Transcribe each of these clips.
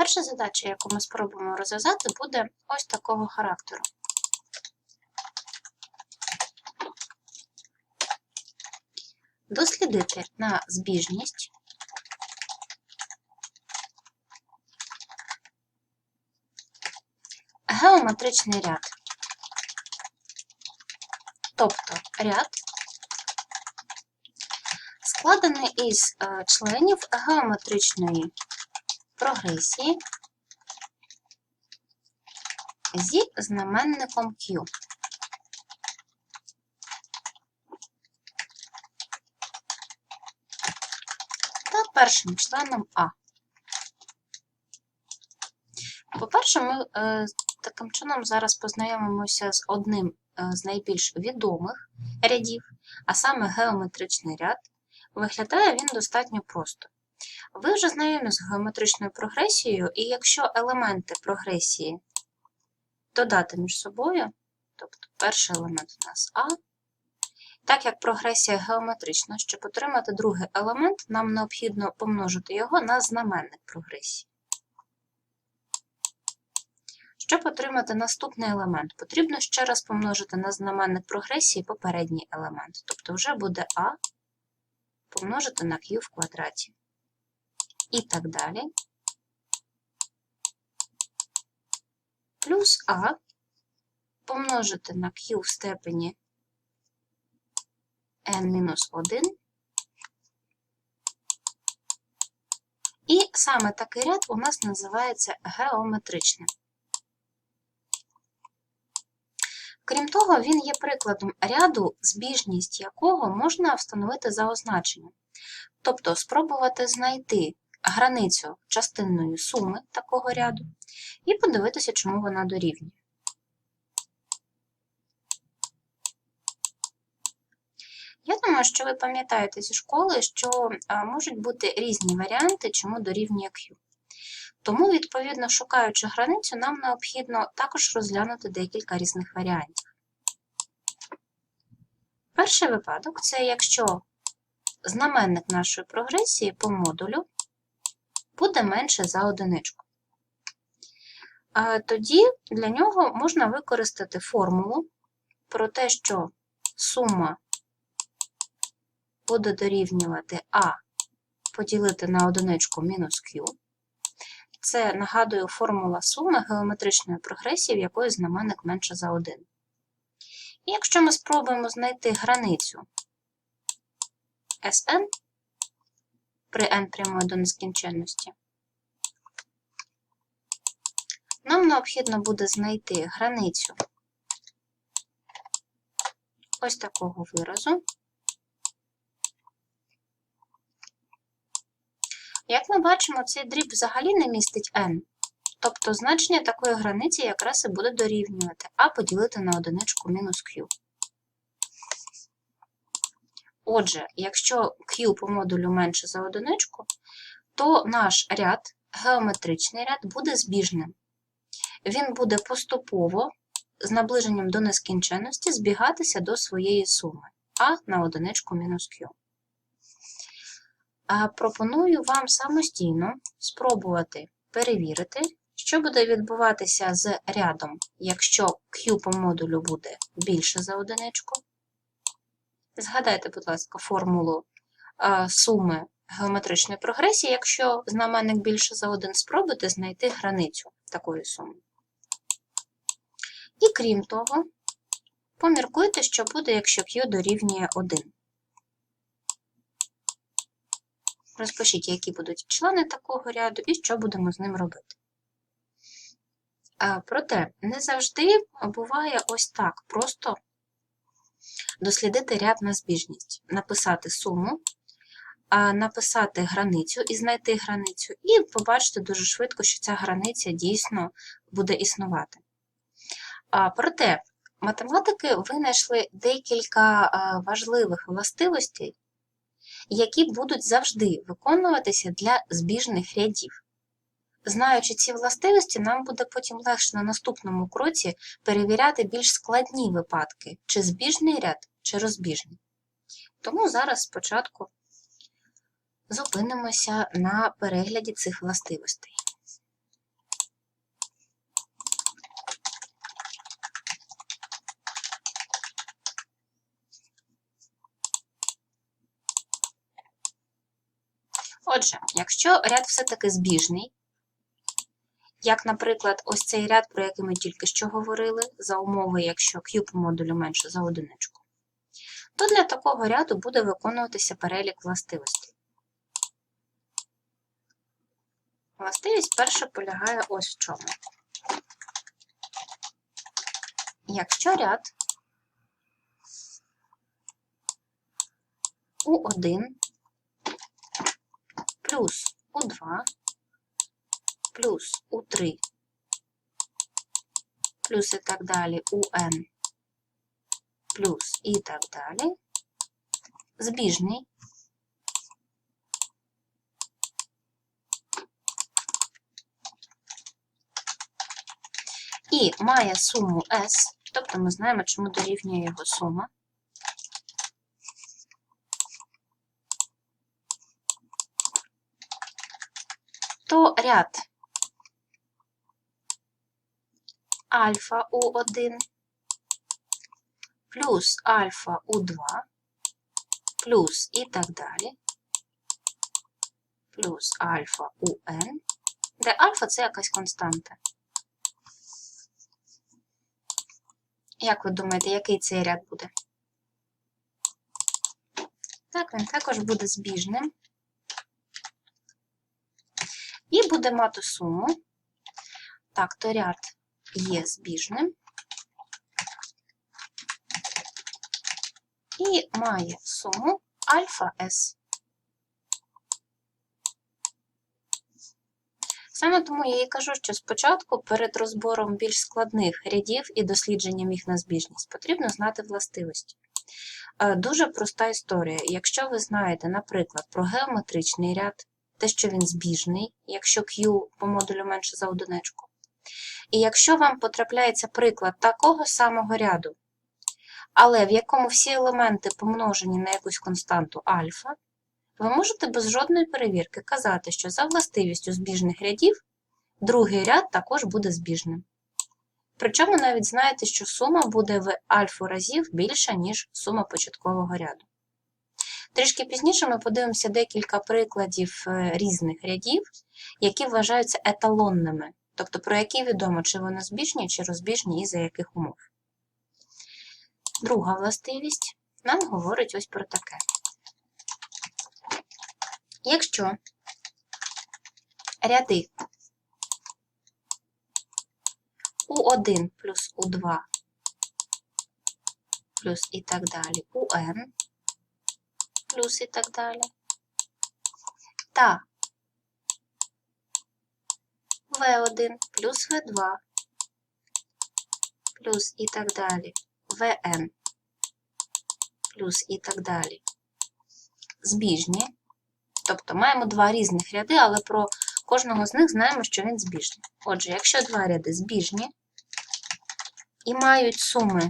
Перша задача, яку ми спробуємо розв'язати, буде ось такого характеру. Дослідити на збіжність геометричний ряд. Тобто ряд складений із е, членів геометричної прогресії зі знаменником Q. Та першим членом А. По-перше, ми е, таким чином зараз познайомимося з одним е, з найбільш відомих рядів, а саме геометричний ряд. Виглядає він достатньо просто. Ви вже знайомі з геометричною прогресією, і якщо елементи прогресії додати між собою, тобто перший елемент у нас А, так як прогресія геометрична, щоб отримати другий елемент, нам необхідно помножити його на знаменник прогресії. Щоб отримати наступний елемент, потрібно ще раз помножити на знаменник прогресії попередній елемент, тобто вже буде А помножити на Q в квадраті. І так далі. Плюс А помножити на Q в степені n-1. І саме такий ряд у нас називається геометричним. Крім того, він є прикладом ряду, збіжність якого можна встановити за означенням. Тобто спробувати знайти границю частинної суми такого ряду і подивитися, чому вона дорівнює. Я думаю, що ви пам'ятаєте зі школи, що можуть бути різні варіанти, чому дорівнює Q. Тому, відповідно, шукаючи границю, нам необхідно також розглянути декілька різних варіантів. Перший випадок це якщо знаменник нашої прогресії по модулю буде менше за одиничку. Тоді для нього можна використати формулу про те, що сума буде дорівнювати А поділити на одиничку мінус Q. Це, нагадую, формула суми геометричної прогресії, в якої знаменник менше за 1. І якщо ми спробуємо знайти границю Sn при n прямої до нескінченності, нам необхідно буде знайти границю ось такого виразу. Як ми бачимо, цей дріб взагалі не містить n, тобто значення такої границі якраз і буде дорівнювати а поділити на одиничку мінус q. Отже, якщо q по модулю менше за одиничку, то наш ряд, геометричний ряд, буде збіжним. Він буде поступово, з наближенням до нескінченності, збігатися до своєї суми а на одиничку мінус q. Пропоную вам самостійно спробувати перевірити, що буде відбуватися з рядом, якщо Q по модулю буде більше за одиничку. Згадайте, будь ласка, формулу суми геометричної прогресії, якщо знаменник більше за 1, спробуйте знайти границю такої суми. І крім того, поміркуйте, що буде, якщо Q дорівнює 1. Розпишіть, які будуть члени такого ряду і що будемо з ним робити. Проте, не завжди буває ось так просто дослідити ряд на збіжність, написати суму, написати границю і знайти границю, і побачити дуже швидко, що ця границя дійсно буде існувати. Проте, математики винайшли декілька важливих властивостей, які будуть завжди виконуватися для збіжних рядів. Знаючи ці властивості, нам буде потім легше на наступному кроці перевіряти більш складні випадки, чи збіжний ряд, чи розбіжний. Тому зараз спочатку зупинимося на перегляді цих властивостей. Отже, якщо ряд все-таки збіжний, як, наприклад, ось цей ряд, про який ми тільки що говорили, за умови, якщо Q по модулю менше за одиничку, то для такого ряду буде виконуватися перелік властивостей. Властивість перша полягає ось в чому. Якщо ряд У1 плюс У2 плюс У3 плюс і так далі УН плюс і так далі, збіжний, і має суму S, тобто ми знаємо, чому дорівнює його сума. То ряд альфа У1 плюс альфа У2 плюс і так далі, плюс альфа УН, де альфа це якась константа. Як ви думаєте, який цей ряд буде? Так, він також буде збіжним. І буде мати суму. Так, то ряд є збіжним. І має суму альфа С. Саме тому я і кажу, що спочатку перед розбором більш складних рядів і дослідженням їх на збіжність потрібно знати властивості. Е, Дуже проста історія. Якщо ви знаєте, наприклад, про геометричний ряд, те, що він збіжний, якщо Q по модулю менше за одиничку. І якщо вам потрапляється приклад такого самого ряду, але в якому всі елементи помножені на якусь константу альфа, ви можете без жодної перевірки казати, що за властивістю збіжних рядів другий ряд також буде збіжним. Причому навіть знаєте, що сума буде в альфу разів більша, ніж сума початкового ряду. Трішки пізніше ми подивимося декілька прикладів е, різних рядів, які вважаються еталонними, тобто про які відомо, чи вони збіжні, чи розбіжні і за яких умов. Друга властивість нам говорить ось про таке. Якщо ряди У1 плюс У2 плюс і так далі УН плюс і так далі, та В1 плюс В2 плюс і так далі, ВН плюс і так далі. Збіжні. Тобто маємо два різних ряди, але про кожного з них знаємо, що він збіжний. Отже, якщо два ряди збіжні і мають суми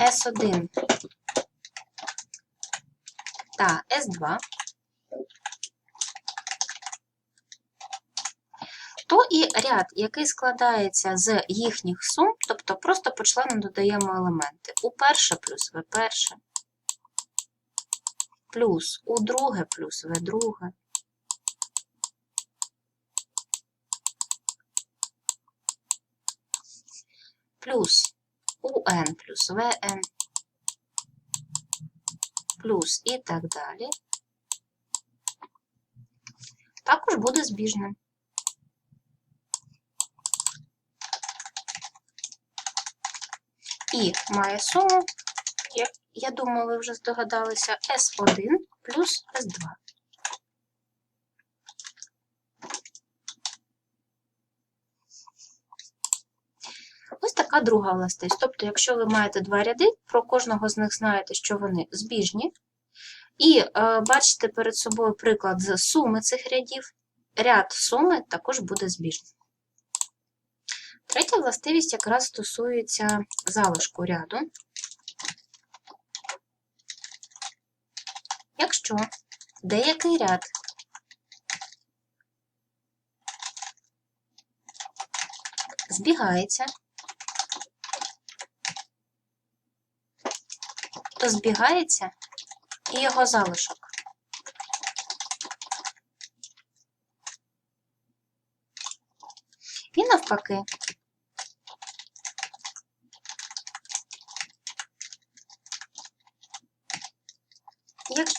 S1 та S2, то і ряд, який складається з їхніх сум, тобто просто по члену додаємо елементи. У перше плюс В перше, плюс у друге плюс В друге, плюс УН плюс ВН, плюс і так далі, також буде збіжним. І має суму, як я думаю, ви вже здогадалися, S1 плюс S2. Ось така друга властивість. Тобто, якщо ви маєте два ряди, про кожного з них знаєте, що вони збіжні, і е, бачите перед собою приклад з суми цих рядів, ряд суми також буде збіжним. Третя властивість якраз стосується залишку ряду. Якщо деякий ряд збігається, то збігається і його залишок. І навпаки.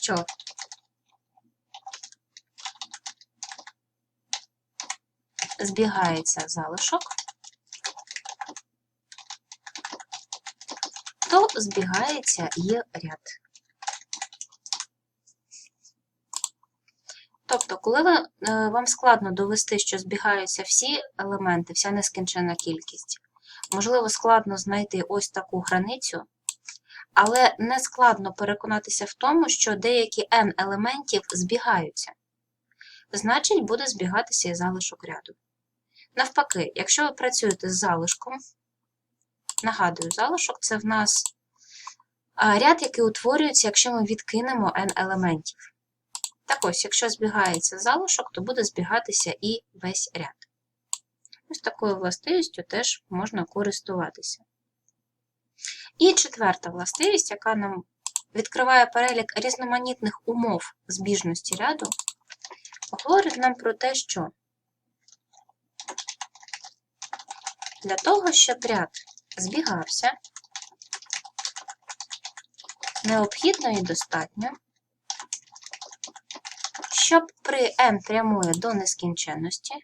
Якщо збігається залишок, то збігається і ряд. Тобто, коли ви, е, вам складно довести, що збігаються всі елементи, вся нескінченна кількість, можливо, складно знайти ось таку границю, але не складно переконатися в тому, що деякі n елементів збігаються. Значить, буде збігатися і залишок ряду. Навпаки, якщо ви працюєте з залишком, нагадую, залишок це в нас ряд, який утворюється, якщо ми відкинемо n елементів. Так ось, якщо збігається залишок, то буде збігатися і весь ряд. Ось такою властивістю теж можна користуватися. І четверта властивість, яка нам відкриває перелік різноманітних умов збіжності ряду, говорить нам про те, що для того, щоб ряд збігався, необхідно і достатньо, щоб при n прямує до нескінченності,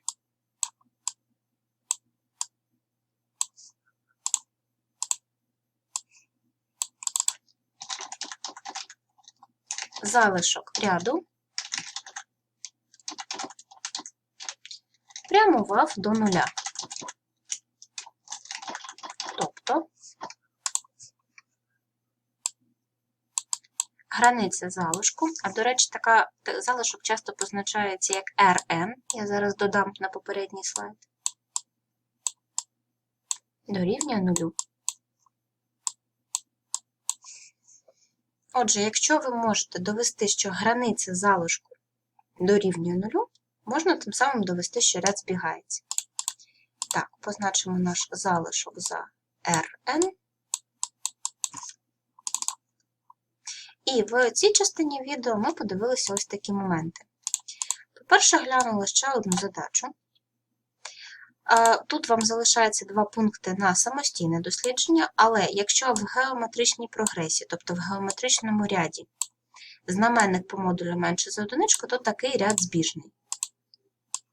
залишок ряду прямував до нуля. Тобто границя залишку, а до речі, така залишок часто позначається як Rn. Я зараз додам на попередній слайд. Дорівнює нулю. Отже, якщо ви можете довести, що границя залишку дорівнює нулю, можна тим самим довести, що ряд збігається. Так, позначимо наш залишок за Rn. І в цій частині відео ми подивилися ось такі моменти. По-перше, глянули ще одну задачу. Тут вам залишається два пункти на самостійне дослідження, але якщо в геометричній прогресії, тобто в геометричному ряді, знаменник по модулю менше за одиничку, то такий ряд збіжний.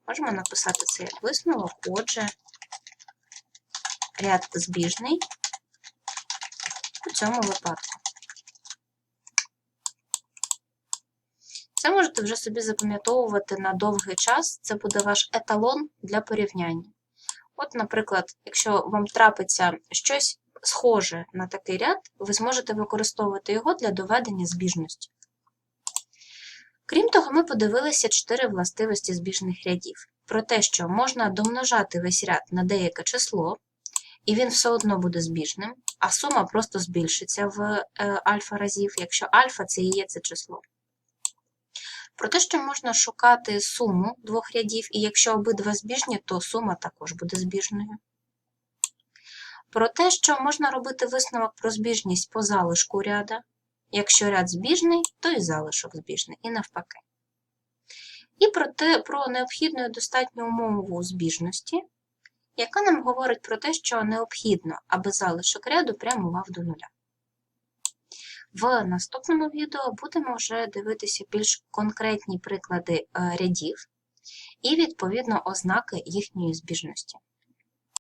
Можемо написати це як висновок, отже, ряд збіжний у цьому випадку. Це можете вже собі запам'ятовувати на довгий час, це буде ваш еталон для порівняння. От, наприклад, якщо вам трапиться щось схоже на такий ряд, ви зможете використовувати його для доведення збіжності. Крім того, ми подивилися чотири властивості збіжних рядів. Про те, що можна домножати весь ряд на деяке число, і він все одно буде збіжним, а сума просто збільшиться в е, альфа разів, якщо альфа це і є це число. Про те, що можна шукати суму двох рядів, і якщо обидва збіжні, то сума також буде збіжною. Про те, що можна робити висновок про збіжність по залишку ряда. Якщо ряд збіжний, то і залишок збіжний, і навпаки. І про те, про необхідну і достатню умову збіжності, яка нам говорить про те, що необхідно, аби залишок ряду прямував до нуля. В наступному відео будемо вже дивитися більш конкретні приклади е, рядів і, відповідно, ознаки їхньої збіжності.